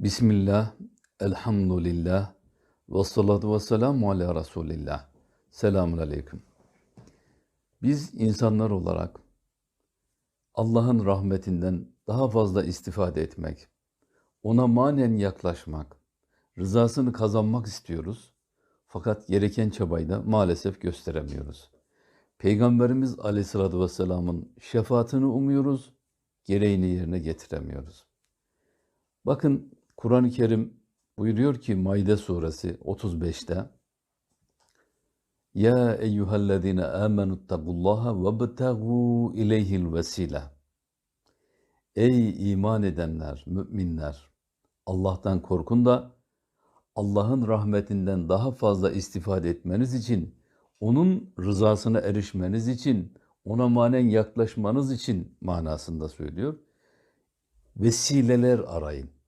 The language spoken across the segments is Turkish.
Bismillah, elhamdülillah, ve salatu ve selamu ala Resulillah. Selamun aleyküm. Biz insanlar olarak Allah'ın rahmetinden daha fazla istifade etmek, ona manen yaklaşmak, rızasını kazanmak istiyoruz. Fakat gereken çabayı da maalesef gösteremiyoruz. Peygamberimiz aleyhissalatü vesselamın şefaatini umuyoruz, gereğini yerine getiremiyoruz. Bakın Kur'an-ı Kerim buyuruyor ki Maide suresi 35'te Ya eyyühellezine amenuttakullaha ve btegu ileyhil vesile Ey iman edenler, müminler! Allah'tan korkun da Allah'ın rahmetinden daha fazla istifade etmeniz için, onun rızasına erişmeniz için, ona manen yaklaşmanız için manasında söylüyor. Vesileler arayın.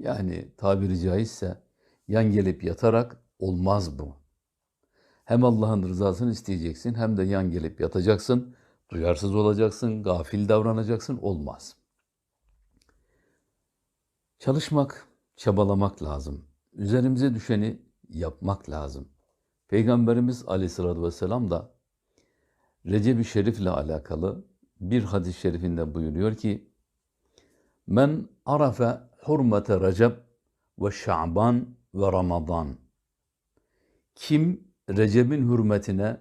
Yani tabiri caizse yan gelip yatarak olmaz bu. Hem Allah'ın rızasını isteyeceksin hem de yan gelip yatacaksın, duyarsız olacaksın, gafil davranacaksın olmaz. Çalışmak, çabalamak lazım. Üzerimize düşeni yapmak lazım. Peygamberimiz aleyhissalatü vesselam da Recep-i Şerif ile alakalı bir hadis-i şerifinde buyuruyor ki Men arafe hurmete Recep ve Şaban ve Ramazan Kim Recep'in hürmetine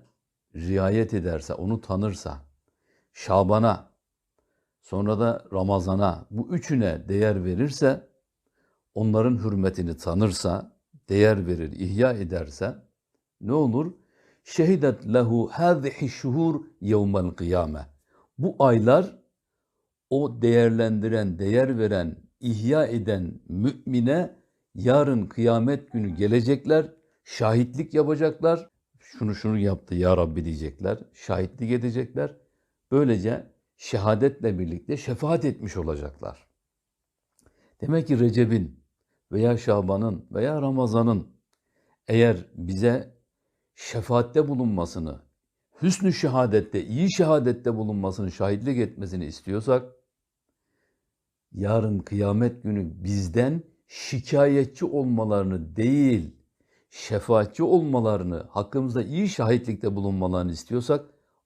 riayet ederse, onu tanırsa, Şaban'a, sonra da Ramazan'a, bu üçüne değer verirse, onların hürmetini tanırsa, değer verir, ihya ederse, ne olur? Şehidet lehu hâzihi şuhur yevmel kıyame. Bu aylar o değerlendiren, değer veren, ihya eden mümine yarın kıyamet günü gelecekler, şahitlik yapacaklar. Şunu şunu yaptı ya Rabbi diyecekler, şahitlik edecekler. Böylece şehadetle birlikte şefaat etmiş olacaklar. Demek ki Recep'in veya Şaban'ın veya Ramazan'ın eğer bize şefaatte bulunmasını, hüsnü şehadette, iyi şehadette bulunmasını, şahitlik etmesini istiyorsak, yarın kıyamet günü bizden şikayetçi olmalarını değil, şefaatçi olmalarını, hakkımızda iyi şahitlikte bulunmalarını istiyorsak,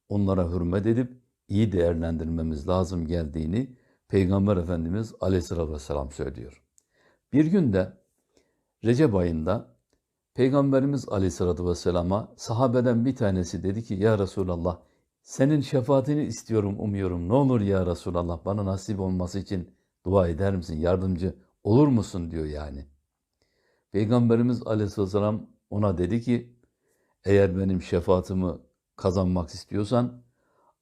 onlara hürmet edip iyi değerlendirmemiz lazım geldiğini Peygamber Efendimiz Aleyhisselatü Vesselam söylüyor. Bir günde Recep ayında Peygamberimiz Aleyhisselatü Vesselam'a sahabeden bir tanesi dedi ki Ya Resulallah senin şefaatini istiyorum, umuyorum. Ne olur ya Resulallah bana nasip olması için dua eder misin? Yardımcı olur musun diyor yani. Peygamberimiz Aleyhisselam ona dedi ki eğer benim şefaatimi kazanmak istiyorsan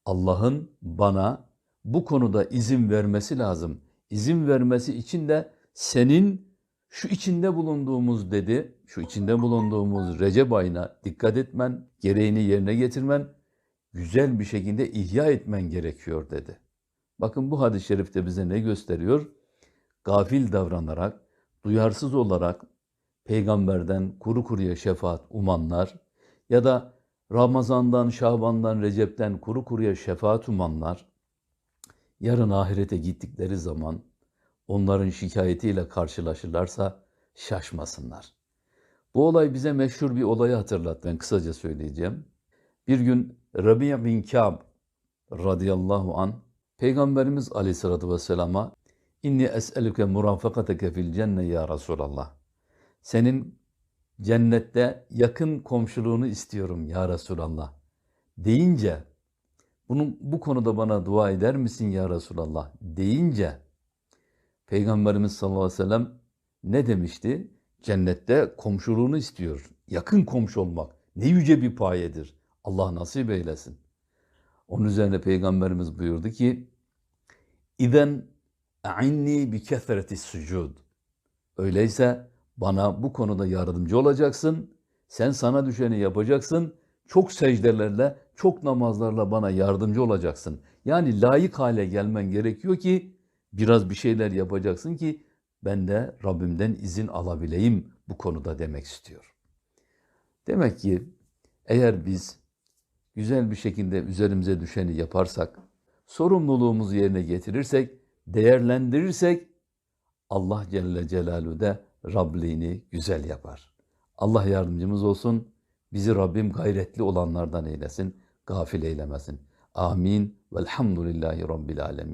Allah'ın bana bu konuda izin vermesi lazım. İzin vermesi için de senin şu içinde bulunduğumuz dedi, şu içinde bulunduğumuz Recep ayına dikkat etmen, gereğini yerine getirmen, güzel bir şekilde ihya etmen gerekiyor dedi. Bakın bu hadis-i şerifte bize ne gösteriyor? Gafil davranarak, duyarsız olarak peygamberden kuru kuruya şefaat umanlar ya da Ramazan'dan, Şaban'dan, Recep'ten kuru kuruya şefaat umanlar yarın ahirete gittikleri zaman onların şikayetiyle karşılaşırlarsa şaşmasınlar. Bu olay bize meşhur bir olayı hatırlat. Ben kısaca söyleyeceğim. Bir gün Rabia bin Kâb radıyallahu an Peygamberimiz aleyhissalatü vesselama inni es'elüke murafakateke fil cenne ya Resulallah. Senin cennette yakın komşuluğunu istiyorum ya Resulallah. Deyince bunun bu konuda bana dua eder misin ya Resulallah deyince Peygamberimiz sallallahu aleyhi ve sellem ne demişti? Cennette komşuluğunu istiyor. Yakın komşu olmak ne yüce bir payedir. Allah nasip eylesin. Onun üzerine Peygamberimiz buyurdu ki İzen a'inni bi kethreti sucud. Öyleyse bana bu konuda yardımcı olacaksın. Sen sana düşeni yapacaksın. Çok secdelerle, çok namazlarla bana yardımcı olacaksın. Yani layık hale gelmen gerekiyor ki biraz bir şeyler yapacaksın ki ben de Rabbimden izin alabileyim bu konuda demek istiyor. Demek ki eğer biz güzel bir şekilde üzerimize düşeni yaparsak, sorumluluğumuzu yerine getirirsek, değerlendirirsek Allah Celle Celaluhu de Rabliğini güzel yapar. Allah yardımcımız olsun. Bizi Rabbim gayretli olanlardan eylesin, gafil eylemesin. Amin. Velhamdülillahi Rabbil Alemin.